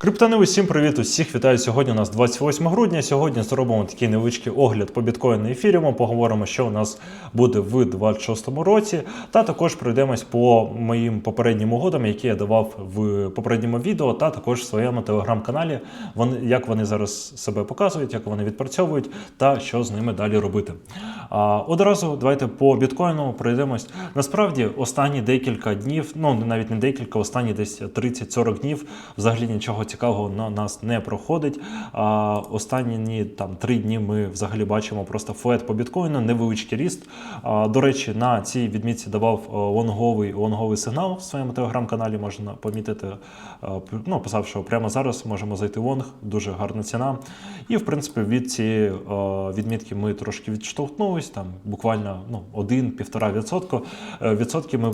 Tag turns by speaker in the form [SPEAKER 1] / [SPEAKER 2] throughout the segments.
[SPEAKER 1] Криптони, усім привіт! Усіх вітаю. Сьогодні у нас 28 грудня. Сьогодні зробимо такий невеличкий огляд по біткоїну і ефіріуму. Поговоримо, що у нас буде в 26-му році. Та також пройдемось по моїм попереднім угодам, які я давав в попередньому відео, та також в своєму телеграм-каналі. Вони як вони зараз себе показують, як вони відпрацьовують, та що з ними далі робити. А, одразу давайте по біткоїну пройдемось. Насправді, останні декілька днів, ну навіть не декілька, останні десь 30-40 днів, взагалі нічого цікавого на нас не проходить. А останні там три дні ми взагалі бачимо просто флет по біткоїну, невеличкий ріст. А, до речі, на цій відмітці давав е, лонговий лонговий сигнал в своєму телеграм-каналі. Можна помітити, е, ну писав, що прямо зараз можемо зайти в лонг, дуже гарна ціна. І в принципі від цієї е, відмітки ми трошки відштовхнулись, там буквально ну, 1-1,5 відсотку е, відсотки ми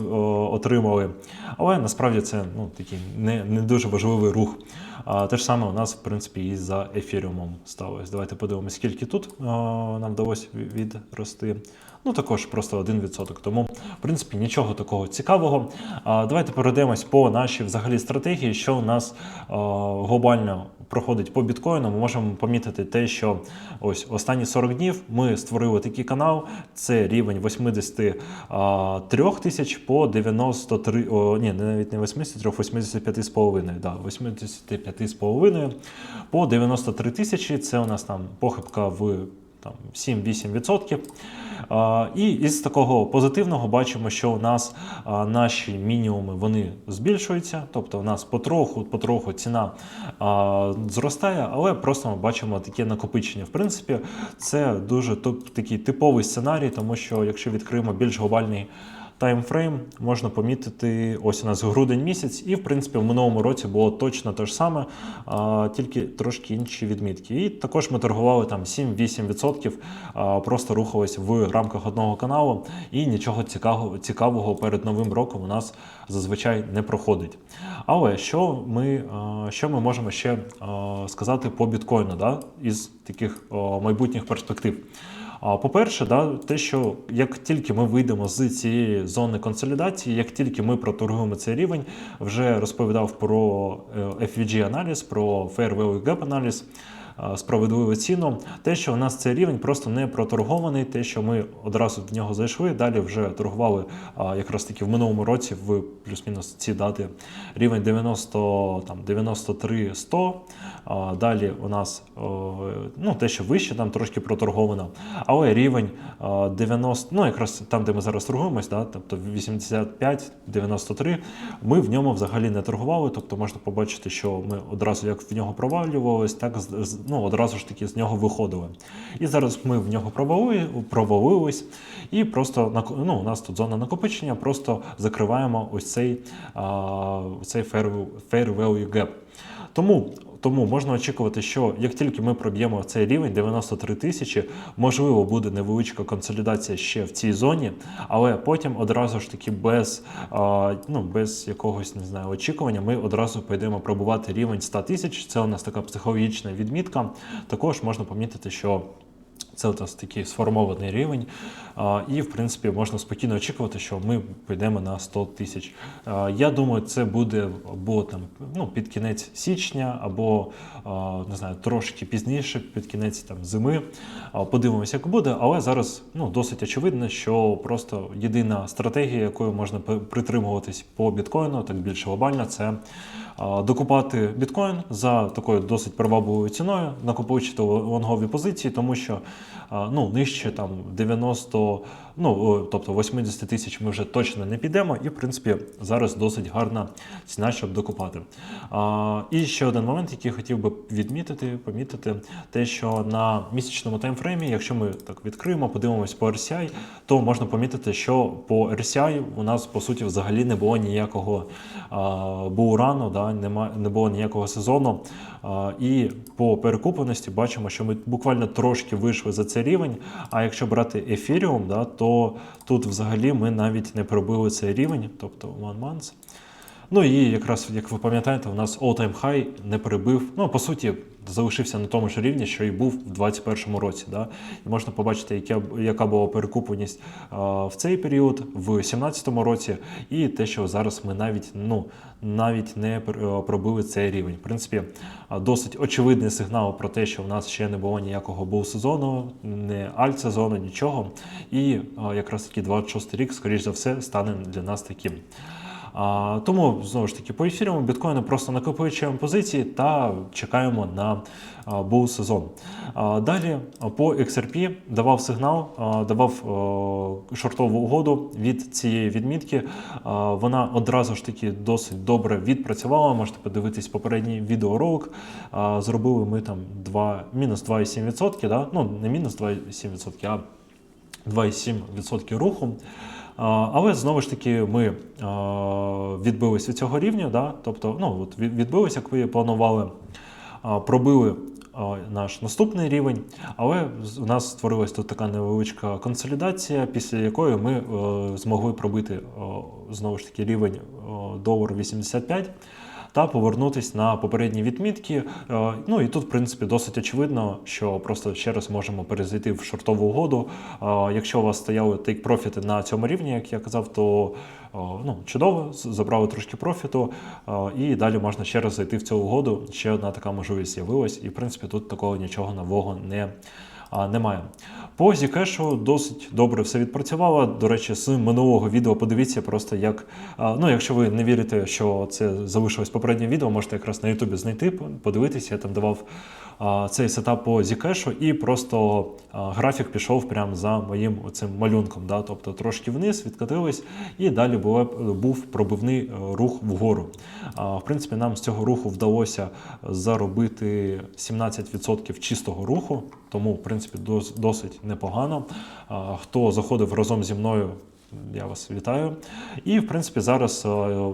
[SPEAKER 1] отримали. Але насправді це ну, такий не, не дуже важливий рух. А те ж саме у нас, в принципі, і за ефіріумом сталося. Давайте подивимося, скільки тут е, нам вдалося відрости. Ну, також просто 1%. Тому, в принципі, нічого такого цікавого. А, давайте перейдемось по нашій взагалі стратегії, що у нас е, глобально проходить по біткоїну. Ми можемо помітити те, що ось останні 40 днів ми створили такий канал. Це рівень 83 тисяч по 93, о, ні, навіть не 83, 85,5, да, 85,5 по 93 тисячі. Це у нас там похибка в там 7-8%. І із такого позитивного бачимо, що у нас наші мінімуми вони збільшуються, тобто у нас потроху, потроху ціна зростає, але просто ми бачимо таке накопичення. В принципі, це дуже такий типовий сценарій, тому що якщо відкриємо більш глобальний таймфрейм, можна помітити ось у нас грудень місяць, і в принципі в минулому році було точно те ж саме, тільки трошки інші відмітки. І також ми торгували там 7-8%, просто рухались в рамках одного каналу, і нічого цікавого, цікавого перед новим роком у нас зазвичай не проходить. Але що ми, що ми можемо ще сказати по біткоїну да, із таких майбутніх перспектив? А, По-перше, да, те, що як тільки ми вийдемо з цієї зони консолідації, як тільки ми проторгуємо цей рівень, вже розповідав про е, FVG-аналіз, про Fair Value Gap аналіз. Е, Справедливу ціну, те, що у нас цей рівень просто не проторгований, те, що ми одразу в нього зайшли, далі вже торгували якраз таки в минулому році, в плюс-мінус ці дати рівень 90, там, 93 100. Далі у нас ну, те, що вище, там трошки проторговано. Але рівень 90, ну якраз там, де ми зараз торгуємось, да, тобто 85-93, ми в ньому взагалі не торгували. Тобто можна побачити, що ми одразу як в нього провалювалися, так ну, одразу ж таки з нього виходили. І зараз ми в нього провали, провалились, і просто ну, у нас тут зона накопичення, просто закриваємо ось цей, а, цей fair, fair value gap. Тому, тому можна очікувати, що як тільки ми проб'ємо цей рівень 93 тисячі, можливо, буде невеличка консолідація ще в цій зоні, але потім одразу ж таки без, а, ну, без якогось не знаю, очікування ми одразу підемо пробувати рівень 100 тисяч. Це у нас така психологічна відмітка. Також можна помітити, що це у нас такий сформований рівень, і в принципі можна спокійно очікувати, що ми підемо на 100 тисяч. Я думаю, це буде або там ну, під кінець січня, або не знаю, трошки пізніше, під кінець там зими. Подивимося, як буде. Але зараз ну, досить очевидно, що просто єдина стратегія, якою можна притримуватись по біткоїну, так більш глобально, це докупати біткоін за такою досить привабливою ціною, накопичити лонгові позиції, тому що ну, нижче там 90, ну тобто 80 тисяч ми вже точно не підемо, і в принципі зараз досить гарна ціна, щоб докупати. А, і ще один момент, який хотів би відмітити, помітити, те, що на місячному таймфреймі, якщо ми так відкриємо, подивимось по RSI, то можна помітити, що по RSI у нас по суті взагалі не було ніякого а, бурану, да, нема, не було ніякого сезону. А, і по перекупленості бачимо, що ми буквально трошки вийшли за цей рівень. А якщо брати ефіріум, да, то тут взагалі ми навіть не пробили цей рівень, тобто one month. Ну і якраз, як ви пам'ятаєте, у нас all-time high не перебив. Ну, по суті, залишився на тому ж рівні, що і був в 2021 році. Да? І можна побачити, яка, яка була перекупленість а, в цей період, в 2017 році, і те, що зараз ми навіть ну, навіть не пробили цей рівень. В принципі, досить очевидний сигнал про те, що в нас ще не було ніякого бул-сезону, не альт-сезону, нічого. І а, якраз таки 26 рік, скоріш за все, стане для нас таким. Тому знову ж таки по ефірам біткоїни просто накопичуємо позиції та чекаємо на а, бул сезон. Далі по XRP давав сигнал, давав шортову угоду від цієї відмітки. Вона одразу ж таки досить добре відпрацювала. Можете подивитись попередній відеоролик. Зробили ми там 2, мінус 2,7%. Да? Ну, не мінус 2,7%, а 2,7% руху. Але знову ж таки ми відбилися від цього рівня, да? тобто ну, от від- відбились, як ви планували, пробили наш наступний рівень, але у нас створилась тут така невеличка консолідація, після якої ми е, змогли пробити знову ж таки рівень долар 85 та повернутись на попередні відмітки. Е, Ну і тут, в принципі, досить очевидно, що просто ще раз можемо перезайти в шортову угоду. Е, Якщо у вас стояли тейк-профіти на цьому рівні, як я казав, то е, ну, чудово, забрали трошки профіту, і далі можна ще раз зайти в цю угоду. Ще одна така можливість з'явилась, і в принципі тут такого нічого нового не. Немає. По Zcash досить добре все відпрацювало. До речі, з минулого відео подивіться просто як. Ну, якщо ви не вірите, що це залишилось попереднє відео, можете якраз на Ютубі знайти, подивитися. Я там давав цей сетап по Zcash, і просто графік пішов прямо за моїм оцим малюнком. Да? Тобто трошки вниз, відкатились, і далі був пробивний е, рух вгору. В принципі, нам з цього руху вдалося заробити 17% чистого руху, тому, в принципі, дос- досить непогано. Хто заходив разом зі мною, я вас вітаю. І, в принципі, зараз е,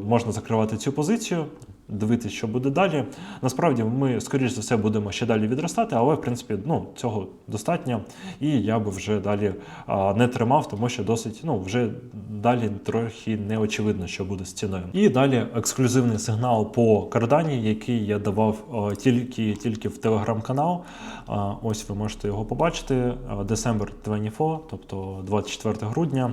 [SPEAKER 1] можна закривати цю позицію. Дивитися, що буде далі. Насправді, ми, скоріш за все, будемо ще далі відростати, але в принципі ну, цього достатньо. І я би вже далі а, не тримав, тому що досить ну, вже далі трохи не очевидно, що буде з ціною. І далі ексклюзивний сигнал по кардані, який я давав а, тільки, тільки в телеграм-канал. Ось ви можете його побачити. December 24, тобто 24 грудня.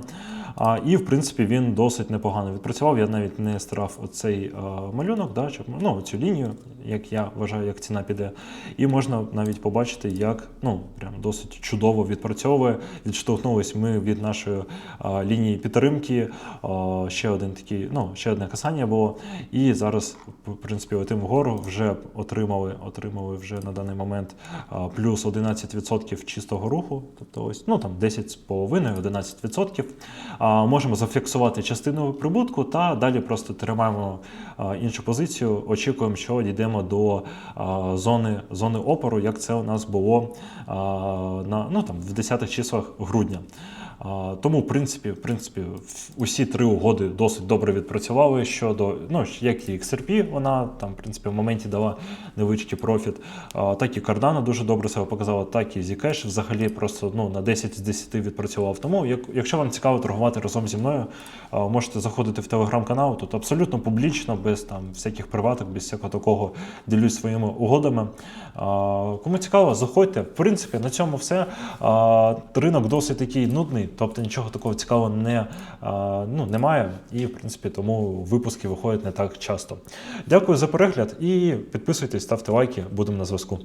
[SPEAKER 1] А, і в принципі він досить непогано відпрацював. Я навіть не старав оцей а, малюнок, да, щоб ну, цю лінію, як я вважаю, як ціна піде. І можна навіть побачити, як ну, прям досить чудово відпрацьовує. Відштовхнулись ми від нашої а, лінії підтримки. А, ще один такий, ну, ще одне касання було. І зараз, в принципі, летим вгору вже отримали, отримали вже на даний момент а, плюс 11% чистого руху. Тобто ось, ну там 10,5-11%. Можемо зафіксувати частину прибутку та далі просто тримаємо іншу позицію. Очікуємо, що дійдемо до зони, зони опору, як це у нас було на, ну, там, в 10-х числах грудня. Тому, в принципі, в принципі, усі три угоди досить добре відпрацювали щодо, ну, як і XRP, вона там, в принципі, в моменті дала невеличкий профіт, так і Cardano дуже добре себе показала, так і Zcash взагалі просто ну, на 10 з 10 відпрацював. Тому, як, якщо вам цікаво торгувати разом зі мною, можете заходити в телеграм-канал, тут абсолютно публічно, без там всяких приваток, без всякого такого ділюсь своїми угодами. Кому цікаво, заходьте. В принципі, на цьому все. Ринок досить такий нудний, тобто нічого такого цікавого не, ну, немає. І, в принципі, тому випуски виходять не так часто. Дякую за перегляд і підписуйтесь, ставте лайки, будемо на зв'язку.